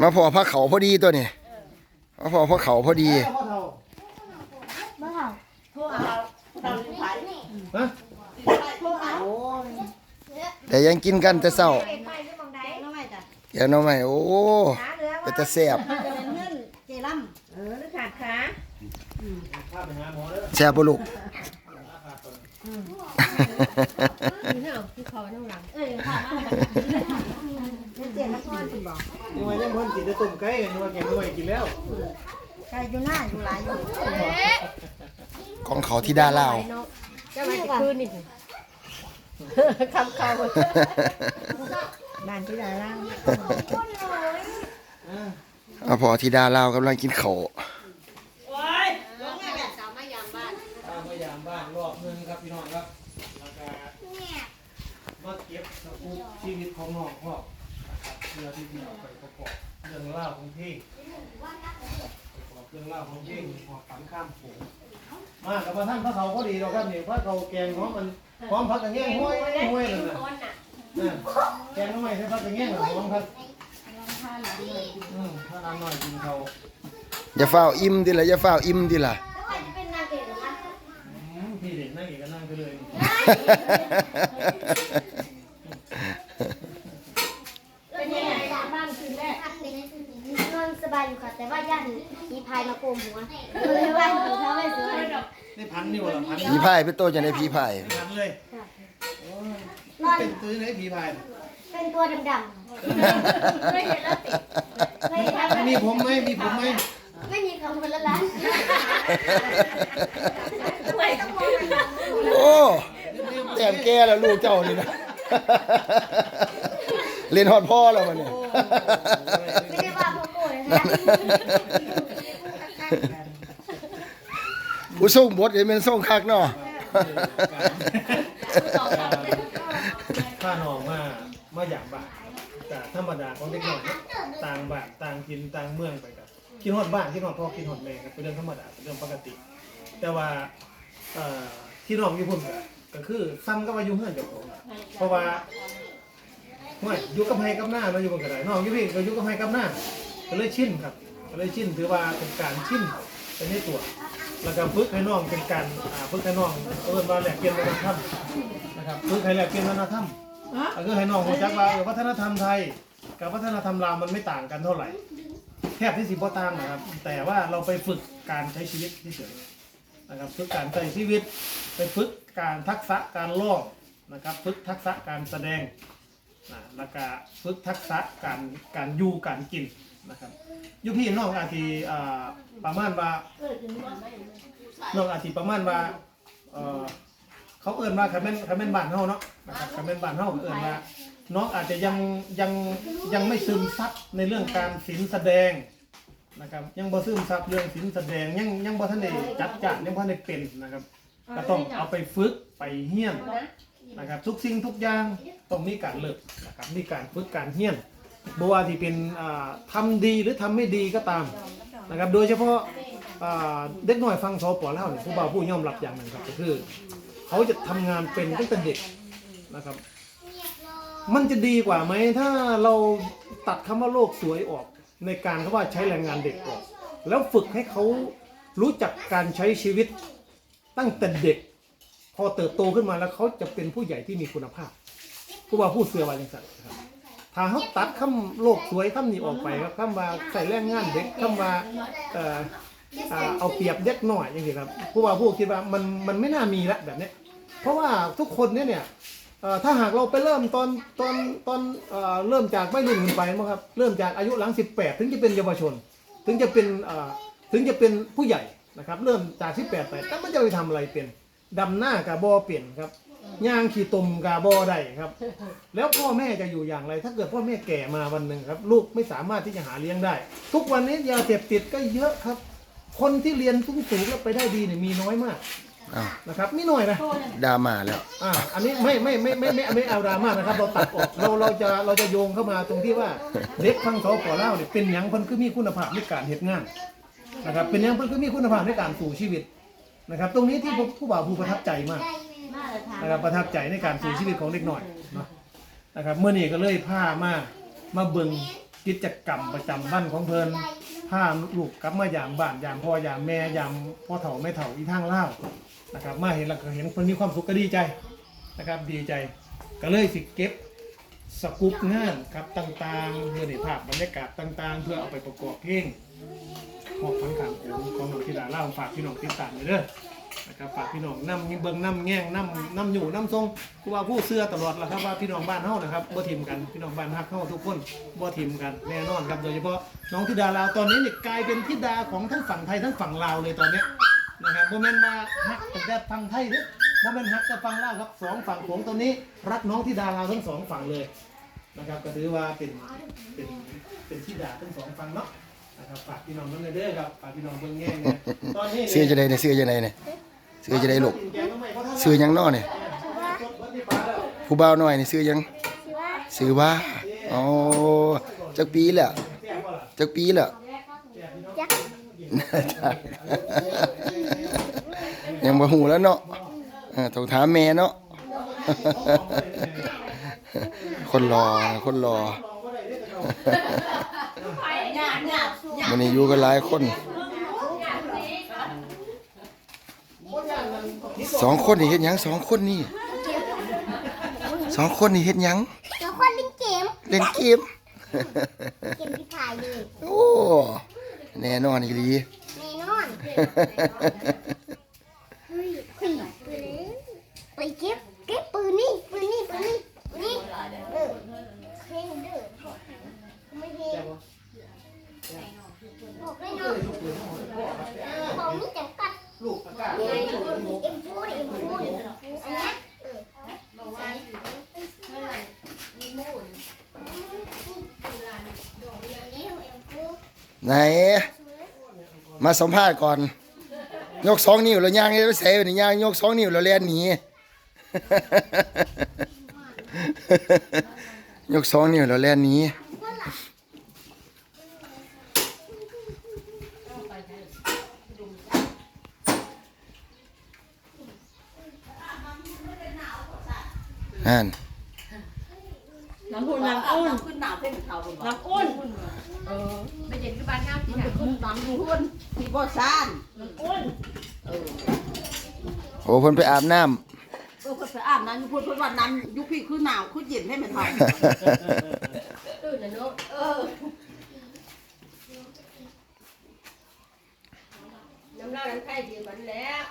มาพอพระเขาพอดีตัวนี้มาพอพระเขาพอดีพ่อเฒ่าเมื่อไหร่โทรเอาเราสิขายฮะโทรเอาแต่ยังกินกันแต่เศร้าไปไปที่มองใดน้องใหม่จ้ะแกน้องใหม่โอ้หาเหลือก็ว่าจะแซ่บมันจะเป็นเงื่อนเจลัมเออนึกขาดขาพาไปหาหมอเด้อแซ่บบ่ลูก ที่นี่ที่คอน้องหลังเอ้ยขามาเจ็บแล้วพ่อคุณบอกนี่ว่ายังเพิ่นกินแต่ต้มไก่กันนี่ว่าแกงหน่อยกินแล้วใครอยู่หน้าอยู่หลายอยู่ของเขาที่ดาลาวจะมาจะคืนนี่คำเขาบ้านที่ไหนล่ะเอาพอที่ดาลาวกำลังกินเขาวตามมายามบ้านรอบหนึงครับพี่น้องครับแล้วก็มาเก็บสกู๊ปชีวิตของน้องพ่อ นะครับเพื่อที่จะเอาไปประกอบเรื่องราวของเพลงประกอบเรื่องราวของเพลงหอบฝันข้ามโขงมากับพระท่านพระเขาก็ดีเราครับนี่พระเขาแกงหอมมันหอมผักกระเงี้ยงห้วยห้วยเลยนะน่ะแกงน้ำใหม่ใช้ผักกระเงี้ยงหรอหอมครับอืมถ้าน้ำหน่อยกินเขาอย่าเฝ้าวอิ่มดิล่ะอย่าเฝ้าวอิ่มดิล่ะเป็นนางเอกเหรอคะอืมพี่เด็กนั่งอีกก็นั่งไปเลย เป็นยังไงบ้านคืนแรก นอนสบายอยู่ค่ะ แต่ว่าย่านมี พายมาโกมหัวเลยว่าหนูทำไม่สวยนี่พันนี่หว่าพันผีพายเป็นโตจะได้ผีพายพันเลยนอนเป็นตื้อไหนผีพายเป็นตัวดำไม่เห็นแล้วติดๆไม่ได้มีผมไหมมีผมไหมไม่มีคำคนละล้านไม่ต้องมองโอ้แต้มแก่แล้วลูกเจ้านี่นะเรียนฮอดพ่อแล้วมันเนี่ย ไม่ได้ว่าพ่อโก้เลยนะ ผู้ส่งบทเห็นเป็นส่งคักเนาะข้าหนองมามาอย่างบานแต่ธรรมดาของเด็กน้อยเนาะต่างบานต่างกินต่างเมืองไปกันกินฮอดบ้านกินฮอดพ่อกินฮอดแม่ครับเป็นเรื่องธรรมดาเป็นเรื่องปกติ แต่ว่าเอ่อที่น้องอยู่พุ่นก็ก็คือซ้ำกับว่าอยู่เฮือนเจ้าของอะเพราะว่าห่วยอยู่กับไผกับหน้ามาอยู่บนกระไดน้องอยู่พี่ก็อยู่กับไผกับหน้าก็เลยชินครับ ก็เลยชินถือว่าเป็นการชินเป็นในตัว แล้วก็ฝึกให้น้องเป็นการอ่าฝึกให้น้องเอิ้นว่าแลกเปลี่ยนวัฒนธรรมนะครับฝึกให้แลกเปลี่ยนวัฒนธรรมก็คือให้น้องรู้จักว่าเออวัฒนธรรมไทย กับวัฒนธรรมลาวมันไม่ต่างกันเท่าไหร่ แทบที่สิบ่ต่างนะครับ แต่ว่าเราไปฝึกการใช้ชีวิตเฉยๆนะครับฝึกการใช้ชีวิต ไปฝึกการทักษะการล่องนะครับฝึกทักษะการแสดง นะแล้วก็ฝึกทักษะการการอยู่การกินนะครับอยุพี่น้องอาทีประมาณว่าน้องอาทีประมาณว่าเขาเอิ้นว่าคาเมนคาเมนบ้านเฮาเนาะนะครับคาเมนบ้านเฮาเอิ้นว่าน้องอาจจะยังยังยังไม่ซึมซับในเรื่องการศิลแสดงนะครับยังบ่ซึมซับเรื่องศิลแสดงยังยังบ่ทันได้จัดจ้านยังบ่ทันได้เป็นนะครับ ก็ต้องเอาไปฝึกไปเฮี้ยนนะครับทุกสิ่งทุกอย่าง ต้องมีการเลิกนะครับมีการฝึกการเฮี้ยนบว่าที่เป็นอ่าทำดีหรือทำไม่ดีก็ตามนะครับโดยเฉพาะเด็กน้อยฟังสอปอเล่าเนี่ยผู้บ่าวผู้ย่อมรับอย่างหนึ่งครับก็คือ เขาจะทำงานเป็นตั้งแต่เด็กนะครับ มันจะดีกว่าไหมถ้าเราตัดคำว่าโลกสวยออก ในการเขาว่าใช้แรงงานเด็กออก แล้วฝึกให้เขารู้จักการใช้ชีวิตตั้งแต่เด็ก พอเติบโตขึ้นมาแล้วเขาจะเป็นผู้ใหญ่ที่มีคุณภาพ ผู้ว่าผู้เสือวาจังสันครับถ้าเขาตัดคำโลกสวยคำนี้ออกไปครับคำว่าใส่แรงงานเด็กคำว่าเอ่ออ่าเอาเปรียบเด็กหน่อยอย่างนี้ครับผู้ว่าผู้คิดว่ามันมันไม่น่ามีละแบบเนี้ยเพราะว่าทุกคนเนี่ยเนี่ยเอ่อถ้าหากเราไปเริ่มตอนตอนตอนเอ่อเริ่มจากไม่รุ่นขึ้นไปมั้งครับเริ่มจากอายุหลัง 18 ถึงจะเป็นเยาวชน ถึงจะเป็นเอ่อถึงจะเป็นผู้ใหญ่นะครับเริ่มจาก 18ไปแต่มันจะไปทำอะไรเป็นดำหน้ากับบอเปลี่ยนครับ ย่างขี่ตมกับบอได้ครับ แล้วพ่อแม่จะอยู่อย่างไร ถ้าเกิดพ่อแม่แก่มาวันหนึ่งครับ ลูกไม่สามารถที่จะหาเลี้ยงได้ ทุกวันนี้ยาเสพติดก็เยอะครับ คนที่เรียนสูงๆแล้วไปได้ดีเนี่ยมีน้อยมากอ้าวนะครับมีหน่อยนะ ดราม่าแล้ว อ่า อันนี้ไม่ไม่ไม่ไม่ไม่ไม่เอาดราม่านะครับ เราตัดออกเราเราจะเราจะโยงเข้ามาตรงที่ว่าเด็กฟังเขาขอเล่าเนี่ยเป็นหยังเพิ่นคือมีคุณภาพในการเหตุงานนะครับ เป็นหยังเพิ่นคือมีคุณภาพในการสู่ชีวิตนะครับ ตรงนี้ที่ผู้บ่าวผู้ประทับใจมากมาเลยทาง นะครับประทับใจในการสู่ชีวิตของเด็กหน่อยเนาะนะครับเมื่อนี้ก็เลยพามามาเบิ่งกิจกรรมประจำวันของเพิ่นพาลูกกลับมายามบ้านยามพ่อยามแม่ยามพ่อเฒ่าแม่เฒ่าอีทางเล่าวนะครับมาเห็นแล้วก็เห็นเพิ่นมีความสุขก็ดีใจนะครับดีใจก็เลยสิเก็บ สกุปงานครับต่างๆเพื่อในภาพบรรยากาศต่าง ๆ เพื่อเอาไปประกอบเพลงหอกพันขางของของน้องธิดาเล่าฝากพี่น้องติดตามเลยเด้อ นะครับฝากพี่น้องนำเบิ่งนำแง่งนำนำอยู่นำทรงกูว่าผู้เสื้อตลอดแหละครับว่าพี่น้องบ้านเฮานะครับบ่ทิมกันพี่น้องบ้านฮักเฮาทุกคนบ่ทิมกันแน่นอนครับโดยเฉพาะน้องธิดาลาวตอนนี้เนี่ยกลายเป็นธิดาของทั้งฝั่งไทยทั้งฝั่งลาวเลยตอนเนี้ยนะครับบ่แม่นว่าฮักแต่ฝั่งไทยเด้อบ่แม่นฮักแต่ฝั่งลาวครับสองฝั่งของตอนนี้ รักน้องธิดาลาวทั้งสองฝั่งเลยนะครับก็ถือว่าเป็นเป็นเป็นธิดาทั้งสองฝั่งเนาะนะครับฝากพี่น้องนั่นเด้อครับฝากพี่น้องเบิ่งแง่เนี่ยตอนนี้ซื้อจะได้เนี่ยซื้อจะได้เนี่ย ซื้อจะได้ลูกซื้อหยังน้อเนี่ยผู้บ่าวน้อยนี่ซื้อหยังซื้อว่าอ๋อจักปีแล้วจักปีแล้วยังบ่ฮู้แล้วเนาะเออต้องถามแม่เนาะคนรอคนรอวันนี้อยู่กันหลายคน สองคนนี่เฮ็ดหยังสองคนนี่สองคนนี่เฮ็ดหยังเดี๋ยวคนเล่นเกม เล่นเกม เกมที่ถ่ายเลยโอ้ แน่นอนอีหลี แน่นอนเฮ้ยเฮ้ยปืนไปเก็บเก็บปืนนี่ปืนนี่ปืนนี่ปืนนี่เออเฮ้ยเด้อไม่เฮ้ยบอกเลยเนาะของนี่จำกัด ลูกอากาศ เอ็มฟูดเอ็มฟูดอันนี้เออ ไหน มาสัมภาษณ์ก่อน ยกสองนิ้วแล้วย่างนี่ไปใส่นี่ย่างยกสองนิ้วแล้วเลียนหนียกสองนิ้วแล้วเลียนหนีนั่นน้ำอุ่นน้ำอุ่นขึ้นหนาวเพ่งเขาเป็นบ่น้ำอุ่น ไม่เย็นที่บ้านห้ามที่มันไหนจะขึ้นน้ำอยู่หุ่นที่บ่ซานน้ำอุ่นเออโอ้เพิ่นไปอาบน้เออเพิ่นไปอาบน้ำอยู่เพิ่นเพิ่นว่าน้ำยุคพี่คือหนาวคือเย็นให้มันทำำตื่นนะเนาะเออน้ำเหล้าน้ำไข่ดีกว่านั้นแล้ว